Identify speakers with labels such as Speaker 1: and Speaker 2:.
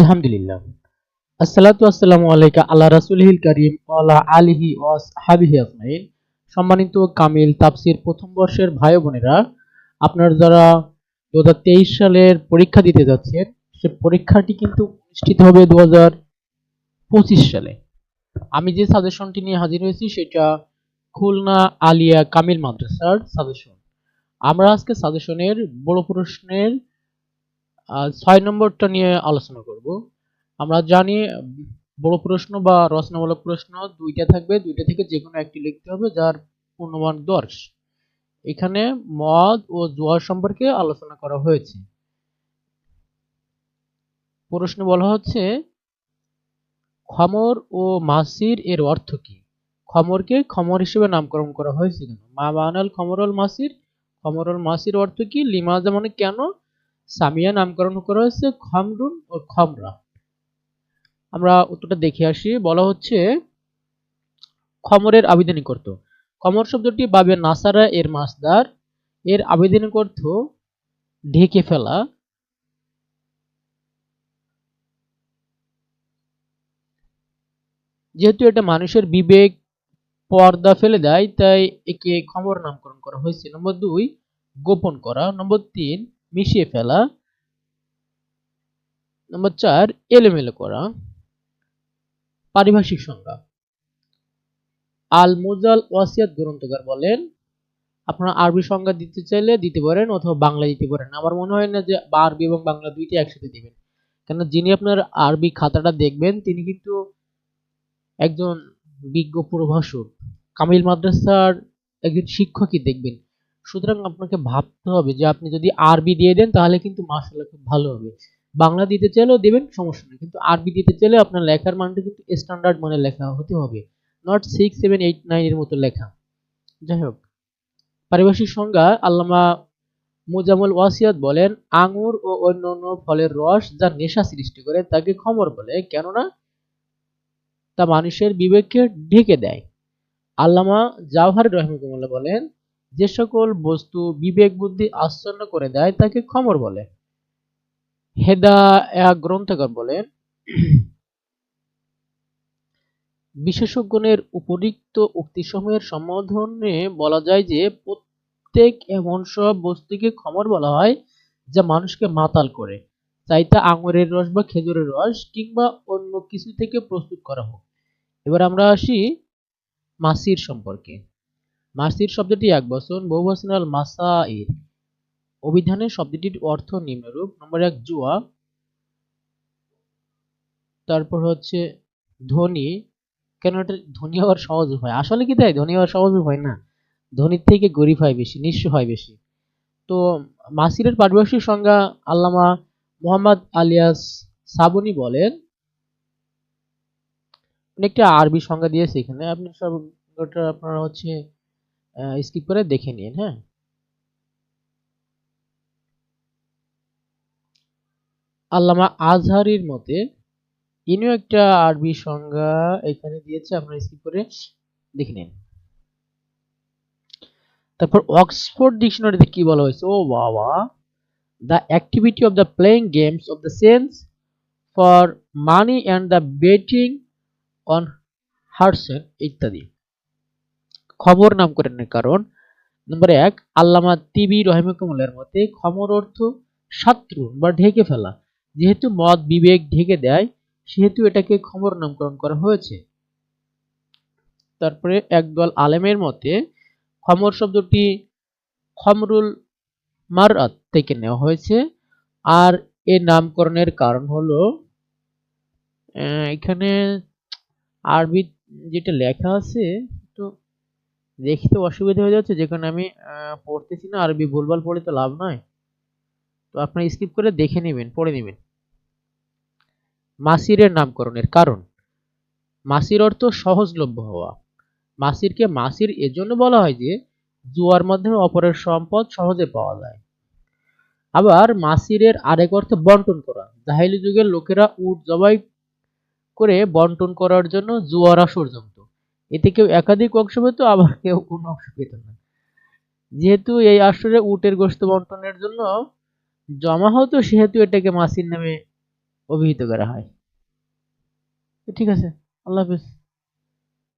Speaker 1: আলহামদুলিল্লাহ। আসসালাতু আসসালামু আলাইকা আল্লাহ রাসূলিল কারীম ওয়া আলা আলিহি ওয়া আসহাবিহি আজমাইন। সম্মানিত কামিল তাফসীর প্রথম বর্ষের ভাই বোনেরা, আপনারা যারা 2023 সালের পরীক্ষা দিতে যাচ্ছেন, সে পরীক্ষাটি কিন্তু অনুষ্ঠিত হবে 2025 সালে। আমি যে সাজেশনটি নিয়ে হাজির হয়েছি, সেটা খুলনা আলিয়া কামিল মাদ্রাসার সাজেশন আমরা আজকে সাজেশনের বড় প্রশ্নের ছয় নম্বরটা নিয়ে আলোচনা করব। আমরা জানি, বড় প্রশ্ন বা রচনামূলক প্রশ্ন দুইটা থাকবে। দুইটা থেকে যে কোনো একটি লিখতে হবে যার পূর্ণমান দশ। এখানে মদ ও জোয়ার সম্পর্কে আলোচনা করা হয়েছে। প্রশ্ন বলা হচ্ছে, খমর ও মাসির এর অর্থ কি? খমরকে খমর হিসেবে নামকরণ করা হয়েছে কেন? মা বানাল খমরল মাসির। খমরল মাসির অর্থ কি? লিমাজা মানে কেন সামিয়া নামকরণ করা হয়েছে খমরুন ও খমরা। আমরা উত্তরটা দেখে আসি। বলা হচ্ছে, খমরের আবেদনিক অর্থ খমর শব্দটি বাবে নাসারা এর মাসদার এর আবেদনিক অর্থ ঢেকে ফেলা। যেহেতু এটা মানুষের বিবেক পর্দা ফেলে দেয়, তাই একে খমর নামকরণ করা হয়েছে। নম্বর দুই, গোপন করা। নম্বর তিন মিশিয়ে ফেলা। নম্বর চার, এলোমেলো করা। পারিভাষিক সংজ্ঞা। আল মুজাল ওয়াসিয়াত গ্রন্থকার বলেন, আপনারা আরবি সংজ্ঞা দিতে চাইলে দিতে পারেন অথবা বাংলা দিতে পারেন। আমার মনে হয় না যে আরবি এবং বাংলা দুইটি একসাথে দিবেন। কেন যিনি আপনার আরবি খাতাটা দেখবেন, তিনি কিন্তু একজন বিজ্ঞ প্রভাষক। কামিল মাদ্রাসার একজন শিক্ষকই দেখবেন। সুতরাং আপনাকে ভাবতে হবে যে আপনি যদি আরবি দিয়ে দেন, তাহলে কিন্তু মাসাল্লাহ খুব ভালো হবে। বাংলা দিতে চাইলেও দেবেন, সমস্যা নেই। কিন্তু আরবি দিতে চাইলে আপনার লেখার মানটা কিন্তু স্ট্যান্ডার্ড মানে লেখা হতে হবে। Not six seven eight nine এর মতো লেখা। যাই হোক, পারিভাষিক সংজ্ঞা আল্লামা মুজামুল ওয়াসিয়াত বলেন, আঙুর ও অন্যান্য ফলের রস যা নেশা সৃষ্টি করে, তাকে খমর বলে। কেননা তা মানুষের বিবেককে ঢেকে দেয়। আল্লামা জাওহার রহমতুল্লাহ বলেন যে সকল বস্তু বিবেক, বুদ্ধি আচ্ছন্ন করে দেয়, তাকে খমর বলে। হেদা এক গ্রন্থকার বলেন বিশেষজ্ঞদের উপরিক্ত উক্তিসমূহের সম্বোধনে বলা যায় যে, প্রত্যেক এমন সব বস্তুকে খমর বলা হয় যা মানুষকে মাতাল করে। চাই তা আঙুরের রস বা খেজুরের রস কিংবা অন্য কিছু থেকে প্রস্তুত করা হোক। এবার আমরা আসি মাসির সম্পর্কে। মাসির শব্দটি এক বচন বহু বচনাল মাসাইর অভিধানে শব্দটির অর্থ নিম্নরূপ। নম্বর এক, জুয়া। তারপর হচ্ছে, ধনী। কেন এটা ধনী হওয়ার সহজ উপায়? আসলে কি তাই? ধনী হওয়ার সহজ উপায় না। ধনীর থেকে গরিব হয় বেশি, নিঃস্ব হয় বেশি। তো মাসিরের পারিভাষিক সংজ্ঞা আল্লামা মোহাম্মদ আলিয়াস সাবুনি বলেন একটা আরবি সংজ্ঞা দিয়েছে এখানে। আপনি সব আপনারা হচ্ছে স্কিপ করে দেখে নিন হ্যাঁ। আল্লামা আজহারির মতে, ইনিও একটা আরবি সংজ্ঞা এখানে দিয়েছে, আপনারা স্কিপ করে দেখে নিন। তারপর অক্সফোর্ড ডিকশনারিতে কি বলা হয়েছে? ও বাবা! The activity of the playing games of the sense for money and the betting on horses ইত্যাদি। খবর নামকরণের কারণ নম্বর এক, আল্লামা তিবি রহিমকুমুল্লার মতে খমর অর্থ শত্রু বা ঢেকে ফেলা। যেহেতু মদ বিবেক ঢেকে দেয়, সেহেতু এটাকে খমর নামকরণ করা হয়েছে। তারপরে একদল আলেমের মতে খমর শব্দটি খমরুল মারআত থেকে নেওয়া হয়েছে। আর এর নামকরণের কারণ হলো এখানে আরবি যেটা লেখা আছে দেখতে অসুবিধা হয়ে যাচ্ছে যেখানে আমি পড়তেছি না, আরবি ভুলভাল পড়ে তো লাভ নয়। তো আপনারা স্কিপ করে দেখে নেবেন, পড়ে নেবেন। মাসিরের নামকরণের কারণ। মাসির অর্থ সহজলভ্য হওয়া। মাসিরকে মাসির এজন্য বলা হয় যে, জুয়ার মাধ্যমে অপরের সম্পদ সহজে পাওয়া যায়। আবার মাসিরের আরেক অর্থ বন্টন করা। জাহিলি যুগের লোকেরা উট জবাই করে বন্টন করার জন্য জুয়ার আসর জমত। এতে কেউ একাধিক অংশ পেত, আবার কেউ কোনো অংশ পেত না। যেহেতু এই আসরে উটের গোস্ত বন্টনের জন্য জমা হতো, সেহেতু এটাকে মাসির নামে অভিহিত করা হয়। ঠিক আছে, আল্লাহ হাফিজ।